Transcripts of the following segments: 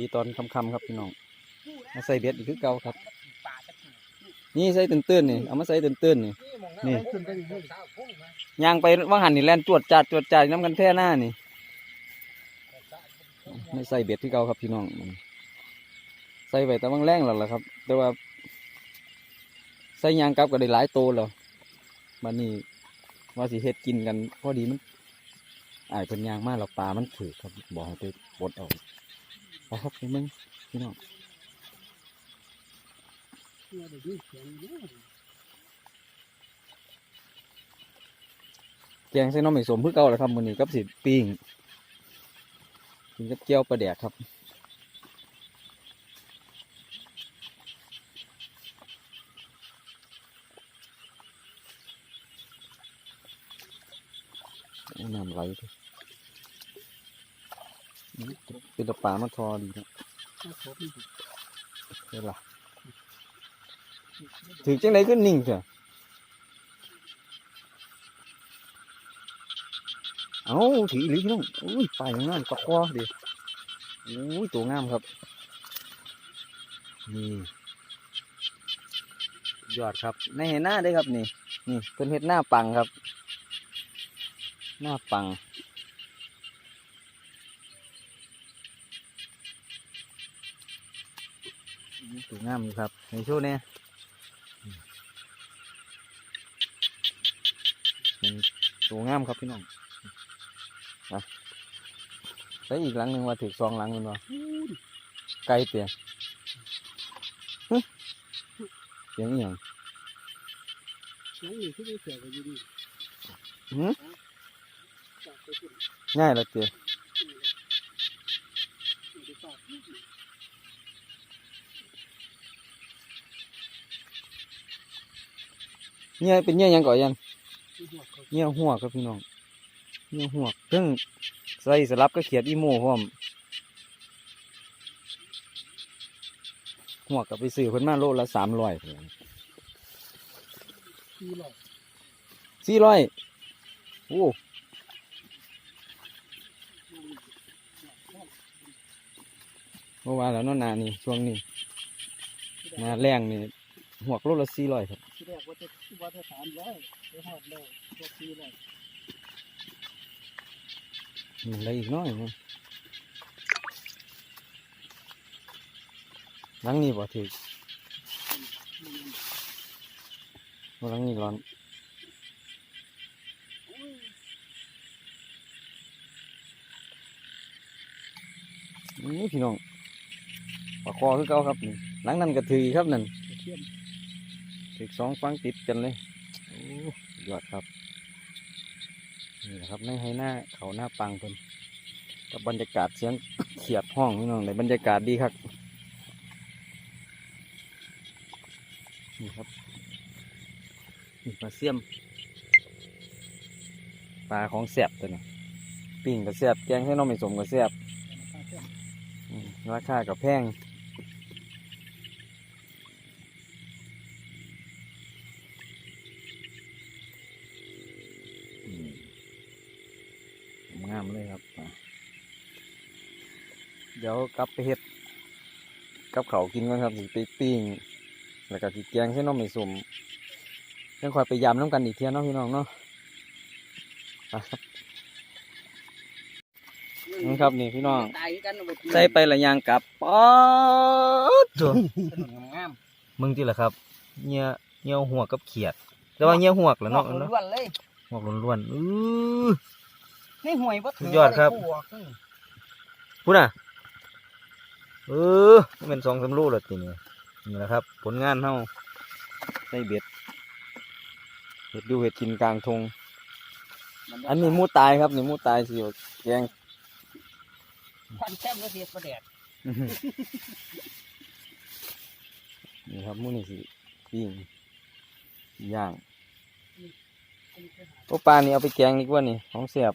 ดีตอนค่ำๆครับพี่น้องมาใส่เบ็ดอีกคือเก่าครับ นี่ใส่ตื้นๆนี่เอามาใส่ตื้นๆนี่นี่ยางไปว่างหันนี่แลนจวดจัดจวดจัดน้ำกันแท่หน้านี่ไม่ใส่เบ็ดที่เก่าครับพี่น้องใส่ไปแต่บางแรงแล้วล่ะครับ แต่ว่าใส่ยางกลับก็ได้หลายโตแล้วบันนี้ว่าสิเฮ็ดกินกันพอดีมันอายเป็นยางมากแล้วปลามันถือครับบอกให้ไปปลดออก ไปครับพี่มึงพี่น้องแกงใส่น้องไม่สมเพื่อเก่าแล้วครับมือนี้กับสิปิ้งกินกับเจียวปลาแดกครับน้ำไหล เลยนี่เป็นตะปลามาทอดีนะเดี๋ยวล่ะถือจังไดก็นิ่งเถอะเอาถืออีหลีพี่น้องอุ้ยปลาอย่างนั้นปลาคอดิอุ้ยตัวงามครับนี่ยอดครับ ในเห็นหน้าได้อครับนี่นี่เป็นเห็ดหน้าปังครับ หน้าปัง สวยงามอยู่ครับในช่วงนี้เป็นตัวงามครับพี่น้องนะแล้วอีกหลังหนึ่งว่าถือซองหลังมันว่าไกลเตียฮึเสียงอหย่างนั่นนี่ที่ไม่เสียไปอยู่ดีหืมง่ายละเตีย เนี่ยเป็นเนี่ยหยังก่อนยันเนี่ยหัวครับพี่น้องเนี่ยหัวเพิ่งใส่สลับก็เขียดอีโม่พร้อมหัวกับไปซื้อเพิ่นมาโลละสามร้อยที่หลอกสี่ร้อยโอ้เมื่อวานแล้วเนาะหนานี่ช่วงนี้หนาแรงนี่ หัวกโลละสี่ร้อยครับที่แรกว่าจะว่าจะสามร้อยไปหอดเลยตัวที่หลอกอืมอะไรอีกหน้อยนะหลังนี้บ่ถือบ่หลังนี้ร้อนนี่พี่น้องปลาคอคือเก่าครับนี่หลังนั้นก็ถืออีกครับนั่น เทียมถือสองฟังติดกันเลยอยอดครับ นี่ครับในให้หน้าเขาหน้าปังเพิ่นกับบรรยากาศเสียงเขียดห้องพี่น้องในบรรยากาศดีครับนี่ครับนี่ปลาเสี่ยมปลาของแสบตัวนี้ปิ้งกับแสบแกงให้น้องไม่สมกับแสบราคากับแพงอืมงามเลยครับอะ เดี๋ยวกลับไปเฮ็ดกับเขาวกินก่อนครับสิไปปิ้งแล้วก็สิแกงให้น้องไม่สมยังคอยไปยำน้ำกันอีกเทียเนาะพี่น้องเนาะไปครับนี่ครับนี่พี่น้องตายกันหมดใส่ไปละยางกลับป๊อดตัวงามมึงที่ละครับเงี้ยเงี้ยวหัวกับเขียด แต่ว่าเงี้ยวหัวกแหล้วเนาะเนาะล้วนเลยหัวกล้วนๆอื้อในห่วยวัตสุดยอดครับพูดน่ะ เออนี่เป็นสองสามลูกแล้วทีนี้นี่แหละครับ ผลงานเฮาใส่เบ็ดเห็ดดูเห็ดกินกลางทงอันนี้หมูตายครับนี่หมูตายสิเอาแกงพันแช่มก็เสียประเดี๋ยวนี่ครับหมูนี่สิปิ้งย่างโอ้ปลานี่เอาไปแกงดีกว่านี่ของเสียบ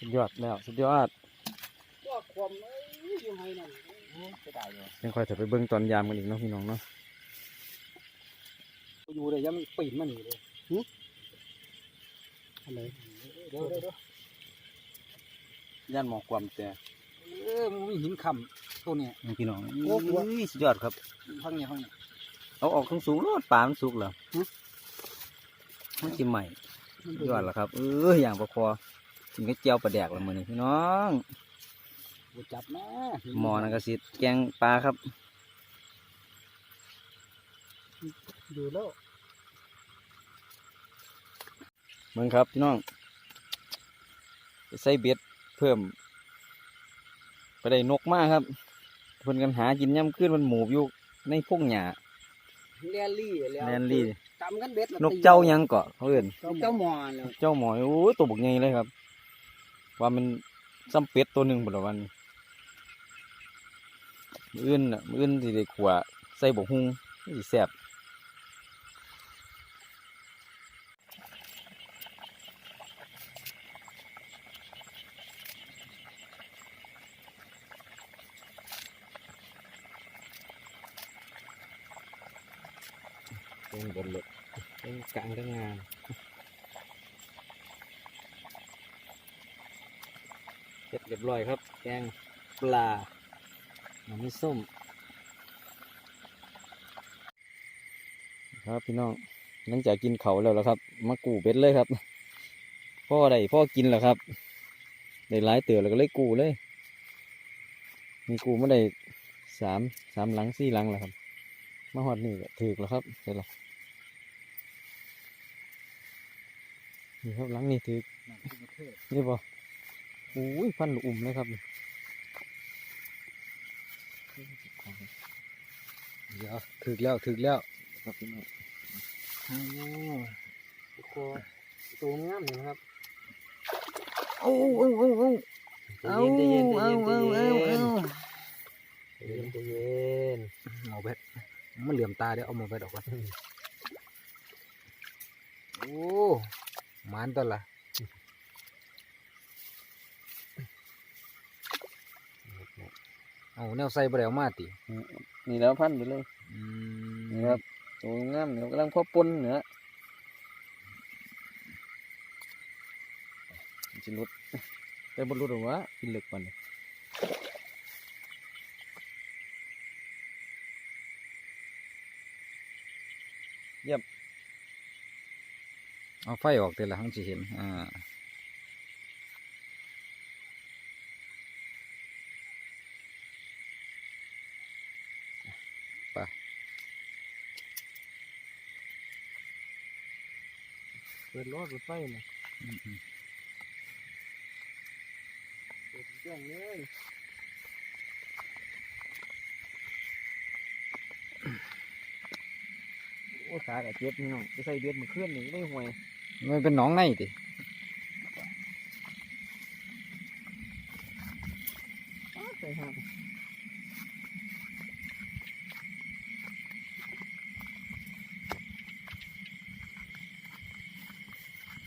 สุดยอดแล้วสุดยอดก็ความเอ้ยอยู่ไงนั่นจะได้เลยยังคอยจะไปเบิ่งตอนยามกันอีกเนาะพี่น้องเนาะอยู่เลยยังปีนมันอยู่เลยหึอะไรเดี๋ยวเดี๋ยวเดี๋ยวย่านหมอกความแต่เออมันมีหินคำตัวเนี้ยพี่น้องโอ้โหยสุดยอดครับพังเนี่ยพังเนี่ยเอาออกสูงสูงๆโลดปลามันสุกเหรอหึมันสิใหม่ยอดแล้วครับ เอออย่างประคอ กินกับเจียวปลาแดกละมื้อนี้พี่น้องบ่จับนะหมอนักสิแกงปลาครับ ดูแล้วเมืองครับพี่น้องไปใส่เบ็ดเพิ่ม ไปได้นกมากครับเพิ่นกันหากินย่ำขึ้นมันหมูบอยู่ในพงหญ้าแลนลี่แล้วแลนลี่จำกันเบ็ดแล้วนกเจ้าหยังเกาะเขาเอื่นนกเจ้าหมอแล้วเจ้าหมอยโอ้ยตัวบกใหญ่เลยครับ ว่ามันซ้ำเป็ดตัวหนึ่งบนวันมื้ออื่นน่ะมื้ออื่นสิได้ขัวใส่บกฮุ้งสิแซ่บเป็นบนรถเป็นกลางทั้งงาน เสร็จเรียบร้อยครับ แกงปลาหน่อไม้ส้ม ครับพี่น้องหลังจากกินเขาแล้วแล้วครับ มากูเบ็ดเลยครับ พ่อได้พ่อกินแล้วครับ ได้หลายเตือแล้วก็เลยกูเลย มีกูมาได้สามสามหลังสี่หลังแล้วครับ มาหอดนี่ถือแล้วครับเสร็จแล้วนี่ครับหลังนี่ถือนี่ปะ โอ้ยพันลูกอุ่มเลยครับนี่เดี๋ยวถึกแล้วถึกแล้วครับพี่น้องโอ้ตัวตัวงามเลยนะครับโอ้โอ้โอ้โอ้ใจเย็นใจเย็นใจเอาเย็นใจเอาเย็เอานเอาใจเย็นใจเย็นเอาเบ็ดมันเหลื่อมตาเดี๋ยวเอามาเบ็ดออกก่อนโอ้มันตัวละ เอาแนวใส่บ่ได้เอามาตินี่แล้วพันไปเลยอืนี่ครับตัวงามเนี่ยกำลังพอปนเนื้อมันจะหลุดแต่บนรุดหรอวะกินเหล็กมันยเอาไฟออกเดี๋ยวละทั้งสิเห็นอ่า เปิดรอดเปิดไฟนะอืมอืมเปิดเครื่องเลยโอ้ขากับเจ็บนี่น้องไปใส่เบ็ดมันเคลื่อนนี่ไม่ห่วยมันเป็นหนองในติ ใส่ห้าง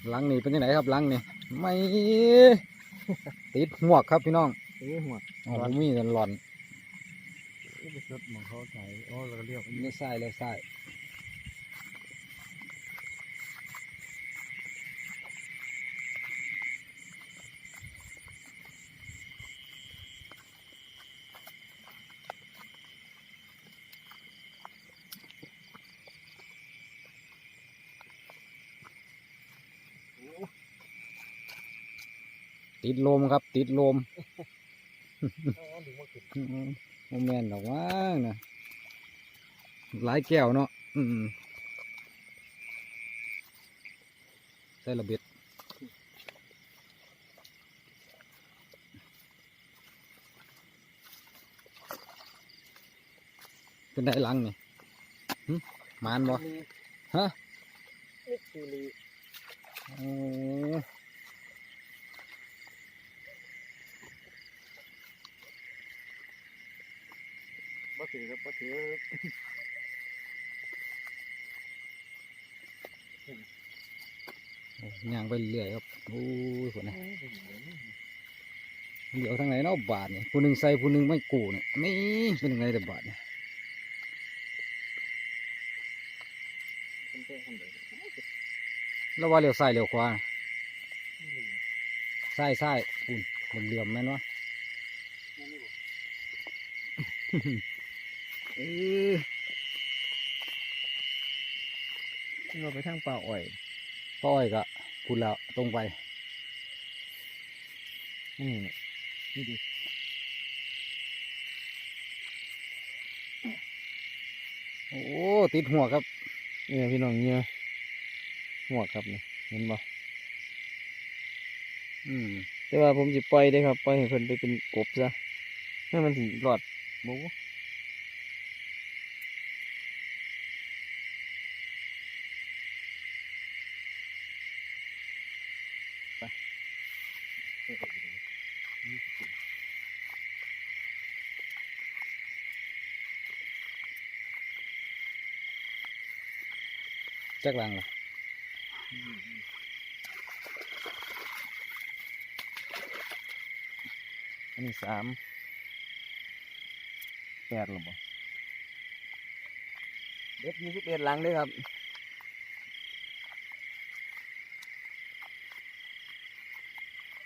หลังนี่เป็นยังไงครับหลังนี่ไม่ติดหวกครับพี่น้องเอ้ยหัวอ๋อมีแต่หลอนไปสดหมองเขาใส่อ๋อเราก็เรียก เลี้ยวซ้ายเลี้ยวซ้าย ติดลมครับ ติดลมโมแมนดอกว่านะหลายแก้วเนาะอืมใส่ระเบิดเป็นได้หลังนี่หึหมานบ่ฮะนี่คือลีโอ้ ถือครับบ่ถือโอ้ย่างไปเรื่อยครับโอ้ยคนนะเดี๋ยวทางไหนเนาะบาทเนี่ยผู้หนึ่งใส่ผู้หนึ่งไม่กูเนี่ยนี่เป็นยังไงแต่บาทเนี่ยเป็นแค่คนเดียวแล้วว่าเลี้ยวซ้ายเลี้ยวขวาซ้ายซ้ายคุณเหลื่อมๆแม่นวะ เออเราไปทางป่าอ้อยป้อยก็พูดแล้วตรงไป นี่นี่ดิโอ้ ติดหัวครับเนี่ยพี่น้องเนี่ยหัวครับเนี่ยเห็นบ่อืม แต่ว่าผมจะปล่อยได้ครับ ปล่อยให้เพิ่นไปเป็นกบซะให้มันสิรอดบ่ จักรังล่ะอันนี้สามแปดหรือบ่เด็ดยี่สิบเอ็ดหลังเด้อครับ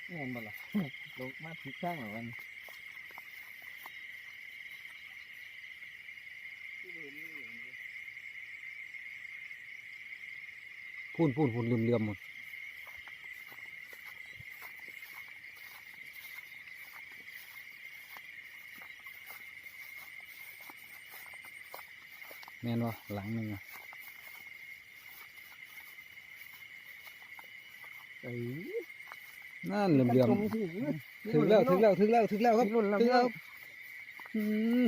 นี่เห็นบ่ล่ะลงมาผิดข้างเหรอวัน พูนพูนพูนเหลื่อมๆหมดแม่นวะหลังหนึ่งอะเอ้ยนั่นเหลื่อมๆถึถึงแล้วถึงแล้วถึงแล้วถึงแล้วครับรุ่นแล้วถึงแล้วอืม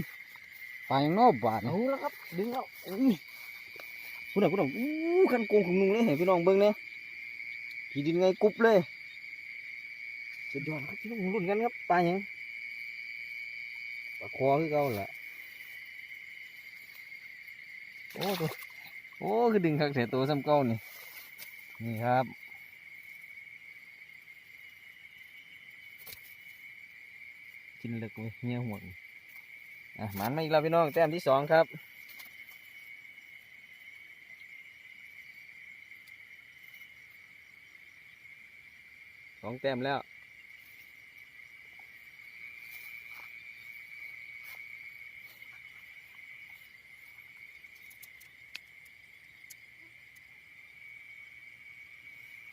ปลายังนอกบาทเอาแล้วครับดึงแล้วอุ้ย พูดหน่อยพูดหน่อยอู้คันโกงของนุ่งเลยเห็นพี่น้องเบิ่งเนี่ยขี่ดินไงกรุบเลยสุดยอดครับพี่น้องรุ่นกันครับปลาหยังปลาคอคือเก่าแหละโอ้ตัวโอ้คือดึงคักแต่ตัวซ้ำเก่านี่นี่ครับกินเลึกเว้ยเงี้ยห่วงอะหมันมาอีกแล้วพี่น้องแต้มที่สองครับ องแต้มแล้ว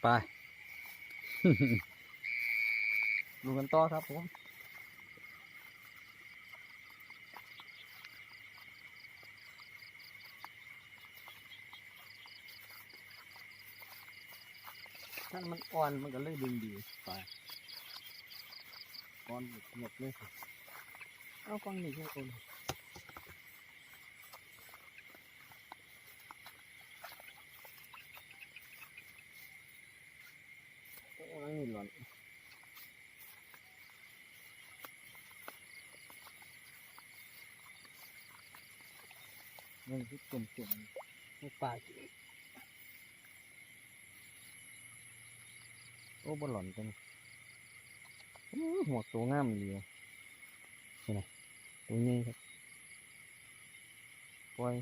ไป ดูกันต่อครับผม ถ้ามันอ่อนมันก็เลยดึงดีไปอ่อนหมดเลยเอากล้องนี่แค่คนโอ้ยนี่หล่นมันคือจุ่มจุ่มไม่ปลาจิโอ้บอลหล่อนจังหัวตัวงามดีว่ะนี่นะตัวนี้ครับปล่อย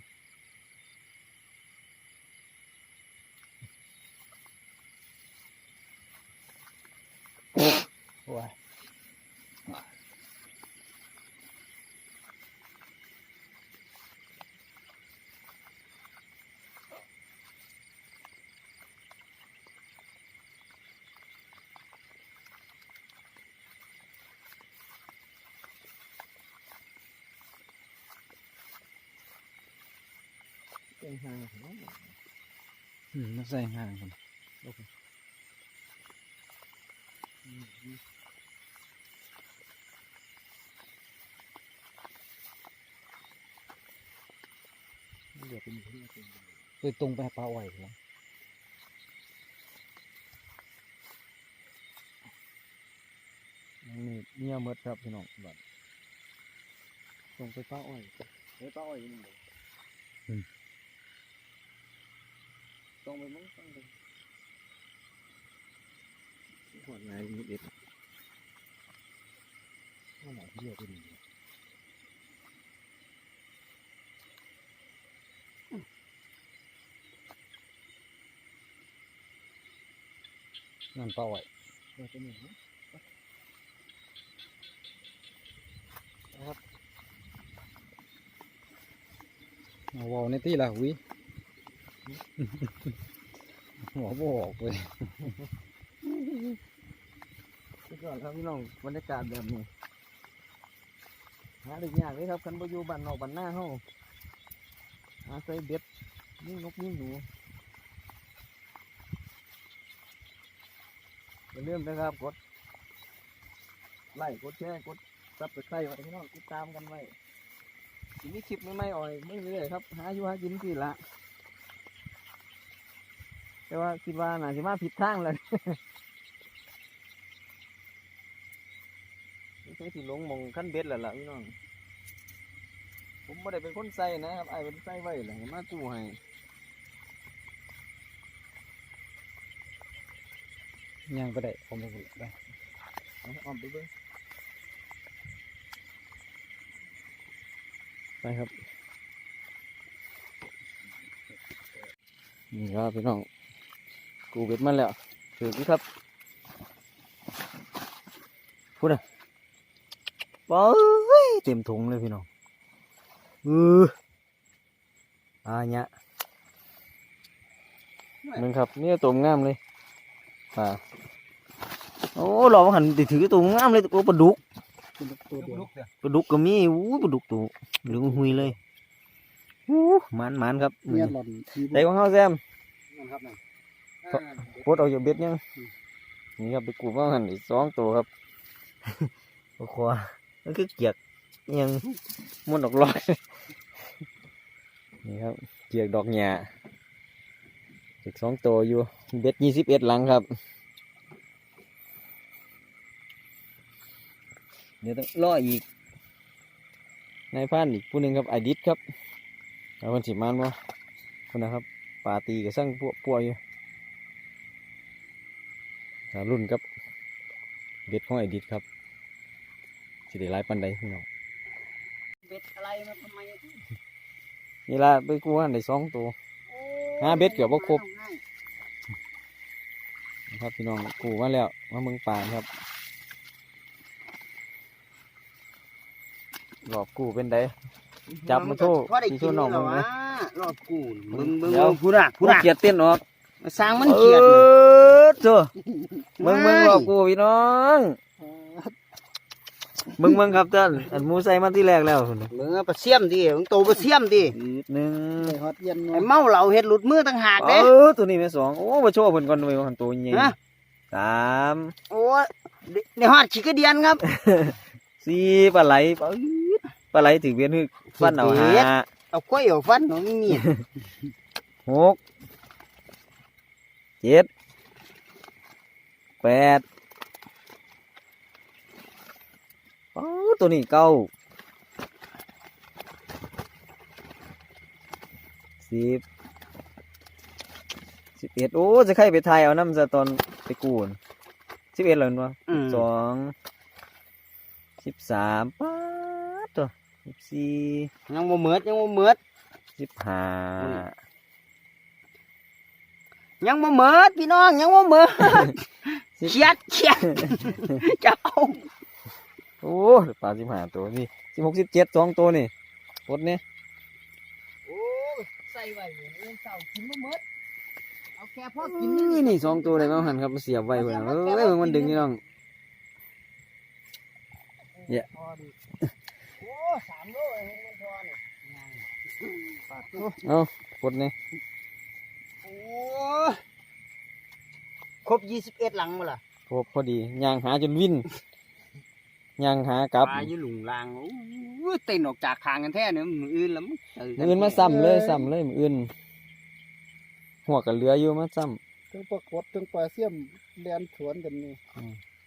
โอ้ย เป็นหางของมันอืมมาใส่ห่างกันเดี๋ยวเป็นที่เป็นไปตรงไปปลาอ้อยแล้วนี่เมียหมดครับพี่น้องบัดส่งไปป้าอ้อยไปป้าอ้อยยังไง ต้องไปมั้งต้องไปหัวไหนมีเด็ดข้าวหมกเยอะไปหนึ่งนั่นเป้าไว้เราจะหนีนะครับเอาวอลในที่ละวิ หัวบอกเลยสุดยอดครับพี่น้องบรรยากาศแบบนี้หาได้ยากเลยครับคันบ่อยู่บ้านนอกบ้านหน้าเฮาหาใส่เบ็ดนี่นกนี่หนูอย่าลืมนะครับกดไลค์กดแชร์กดซับสไครต์ไว้พี่น้องติดตามกันไว้ทีนี้คลิปใหม่อ่อยไม่เรื่อยครับ หาอยู่หากินสิละ แต่ว่าคิดว่าน่าจะมาผิดทางเลยนี่ใช่สิลงหมองขั้นเบ็ดแล้วล่ะพี่น้อง ผมไม่ได้เป็นคนใส่นะครับไอ้ายเป็นใส่ไว้แหละให้มากู้ให้ย่างไปได้ผมไปได้เอาอ้อมไปเบิ่งไปครับ นี่ครับพี่น้อง กูเบ็ดมาแล้วถือพี่ครับพูดอะปอยเต็มถุงเลยพี่น้องเอออาเนี้ยมึงครับนี่ตัวงามเลยป่าโอ้หลอกหันติถือตัวงามเลยตัวปลาดุกตัวเดียวปลาดุกก็มีอู้ปลาดุกตัวเหลืองหุยเลยอู้มันมันครับเมียหล่อนทีได้ของเขาแซมนั่นครับนั่น ปลดเอาอยู่เบ็ดยังนี่ครับไปกูมาหันอีกสองตัวครับโอ้โหนั่นคือเกียกอิหยังมันดอกลอยนี่ครับเกียกดอกหญ้าอีกสองตัวอยู่เบ็ดยี่สิบเอ็ดหลังครับเดี๋ยวต้องล่ออีกนายพรานอีกผู้หนึ่งครับไอดิสครับแล้วคนสิมานวะคนนะครับปาตีกับสั่งพวกพวกอยู่หา รุ่นครับเบ็ดของไอดิสครับสิได้หลายปันใดพี่น้องเบ็ดอะไรมาทำไมนี่ละไปกู้หันได้สองตัวหาเบ็ดเกือบบ่ครบนะครับพี่น้องกูมาแล้วมาเมืองป่านครับหลอกกูเป็นไดจับมาโชว์พอได้ที่กิโชว์นน้องแล้วมึงนะวะรอบกูนมึงมึงเดี๋ยวพูดอะพูดอะเกียดเต้นออกสร้างมันเกลียดออเจ้า เมืองเมืองหลอกกูพี่น้องเมืองเมืองครับท่านอันหมูใส่มาที่แรกแล้วพุ่นน่ะมึงเอาไปเสียมดิมึงโตไปเสียมดิอีกหนึ่งไปฮอดเย็นไอ้เนาะเมาเหล่าเฮ็ดหลุดมือต่างหากเอเด้อตัวนี้แม่สองโอ้มาโชว์เพิ่นก่อนด้วยว่าหันตัวใหญ่ฮะสามโอ้ยในฮอดขี้กระเดียนครับสี่ปลาไหลปลาอีดปลาไหลถือเบียนคือฟันเอาหาเอากล้วยเอาฟันหนูมีมีดหกเจ็ด แปดโอ้ตัวนี้เก้าสิบสิบเอ็ดโอ้ จะใครไปไทยเอาน้ำจะตอนไปกูนสิบเอ็ดเลยมั้อืมสองสิบสามป๊าดตัวสิบสี่ยังบ่เหมือดยังบ่เหมือดสิบห้ายังบ่เหมือดพี่น้องยังบ่เหมือด เครียดเครียดจะเอาโอ้ปลาสิบห้าตัวนี่สิบหกสิบเจ็ดสองตัวนี่ปดนี่โอ้ยใส่ไว้อยู่นี่เจ้ากินบ่เหมือดเอาแค่พอกินนี่นี่สองตัวเลยมั้งหันครับมาเสียบไว้เพื่อนเอ้ยมันดึงนี่น้องเนี่ยพอดีโอ้สามโลเองมันพอเนี่ยเอาปดนี่ โอ้ ครบยี่สิบเอ็ดหลังมาล่ะครบพอดีย่างหาจนวิ่นย่างหากลับปลาอยู่หลุงลางโอ้ยเต้นออกจากคางกันแท้เนี่ยมืออื่นแล้วมึงตื่มืออื่นมาซ้ำเลยซ้ำเลยมืออื่น หัวกับเรืออยู่มาซ้ถึงปลากดถึงปลาเสี่ยมแดนสวนกันนี่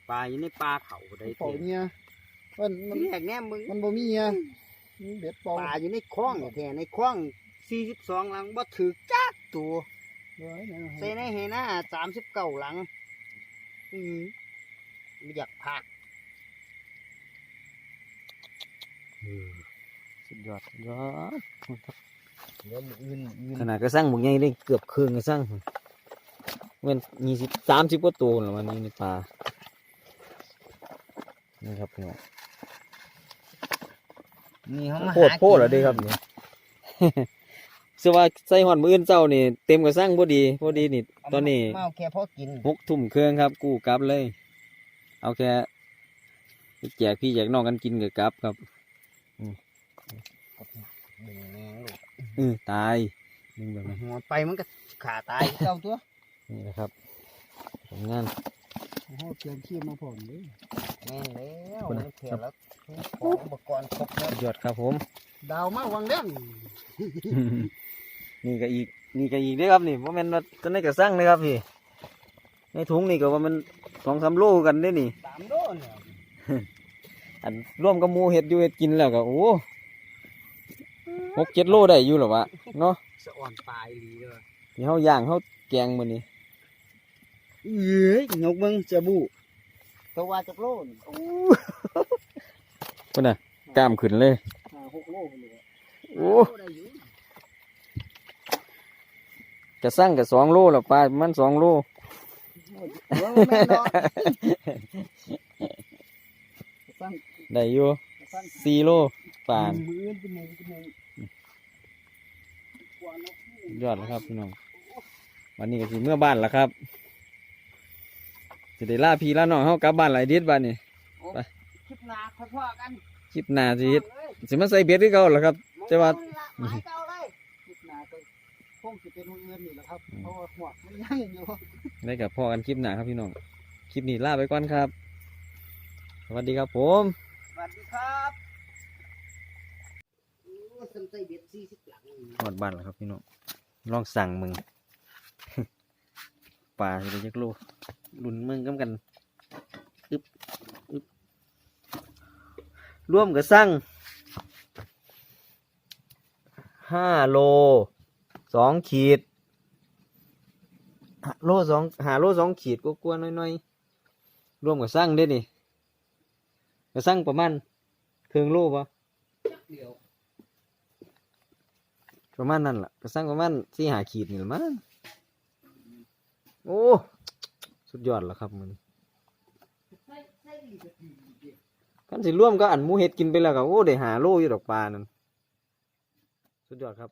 ปลาอยู่ในปลาเขาได้เป่าเต้นเนี่ยมันมันที่แรกเนี่ยมึงมันบ่มีเนี่ยมีเบ็ดเป่าปลาอยู่ในคลองแท้ในคลองสี่สิบสองหลังบ่ถือจักตัว ไว้นะใส่ในเฮน่าสามสิบเก้าหลัง อืมไม่อยากพักำสุดยอดสุดยอดเดี๋ยวมื้ออื่นมื้อขอื่นนาดกระสั่งบุกใหญ่ได้เกือบครึ่งกระสั่งเว้นยี่สิบสามสิบกว่าตัวแล้ววันนี้ในปลานี่ครับพี่น้องนี่เขามาโคตรโคตรเลยครับนี่จะว่าใส่หอดมืออื่นเจ้านี่เต็มกระสั่งพอดีพอดีนี่ตอนนี้มาเอาแค่พอกินหกทุ่มเครื่องครับ กู้กลับเลย เอาแค่แจกพี่แจกน้องกันกินกับกลับครับดึงแมงลูกอือตายนึงแบบนี้หัวไปมันก็ขาตายเจ้าตัวนี่นะครับผลงานโอ้โหเตรียมขี้มาผมเลยแม่นแล้วมันเพียแล้วของอุปกรณ์ครบแล้วยอดครับผม ดาวมาวังเด่น นี่ก็อีกนี่ก็อีกเด้อครับนี่ว่ามันว่าจะได้กระสั่งเลยครับพี่ในถุงนี่ก็ว่ามันสองสามโลกันได้อนี่สามโลเนี่ยอันร่วมกับหมูเห็ดอยู่เห็ดกินแล้วก็โอ้หกเจ็ดโลได้อยู่หรอวะเนาะสะอ่อนปลายดีเลยที่เฮาย่างเฮาแกงมื้อนี้เอ้ยยกเบิ้งจะบุตัวว่าจากโลนพุ่นน่ะกล้ามขึ้นเลยห้าหกโลเลยโอ้ก ระสั่งกับสองโลแล้วปลาประมันสองโลว่าแม่นอนตั้งได้อยู่ตั้งสี่โลปลามือเป็นมือเป็นมือยอดแล้วครับพี่น้องวันนี้ก็สิเมื่อบ้านแล้วครับจะได้ล่าพี่ล่าน้องเฮากลับบ้านหลายเด็ดบ้านนี่คลิปหนาค่อยพ่อกันคลิปหน้าสิเฮ็ดสิมาใส่เบ็ดคือเก่าล่ะครับแต่ว่าหมายเก่าเลย คิดหนาก็ค งจะเป็นมือเงินนี่แหละครับเพราะว่าหัวมันยังอยู่ได้กับพ่อกันคลิปหน้าครับพี่น้อง คลิปนี้ลาไปก่อนครับ สวัสดีครับผมสวัสดีครับโอ้สนใจเบ็ดสี่สิบหลังหอดบ้านแล้วครับพี่น้อง ลองสั่งมึงปลาจะได้จักโลลุ่นมึงกำกันอึบอึบร่วมกับสั่งห้าโล สองขีดห้าโลสองหาโลสองขีดก็กลัวๆน้อยๆร่วมกับสั่งเด้นี่กับสั่งประมาณครึ่งโลปะเดียวประมาณนั้นล่ะก็สั่งประมาณสี่หาขีดนี่ละมั้งโอ้สุดยอดแล้วครับมันใส่ใส่ดีกว่าดีเดียวกันสิร่วมก็อันหมูเห็ดกินไปแล้วก็โอ้ได้หาโลอยู่ดอกปลานั่นสุดยอดครับ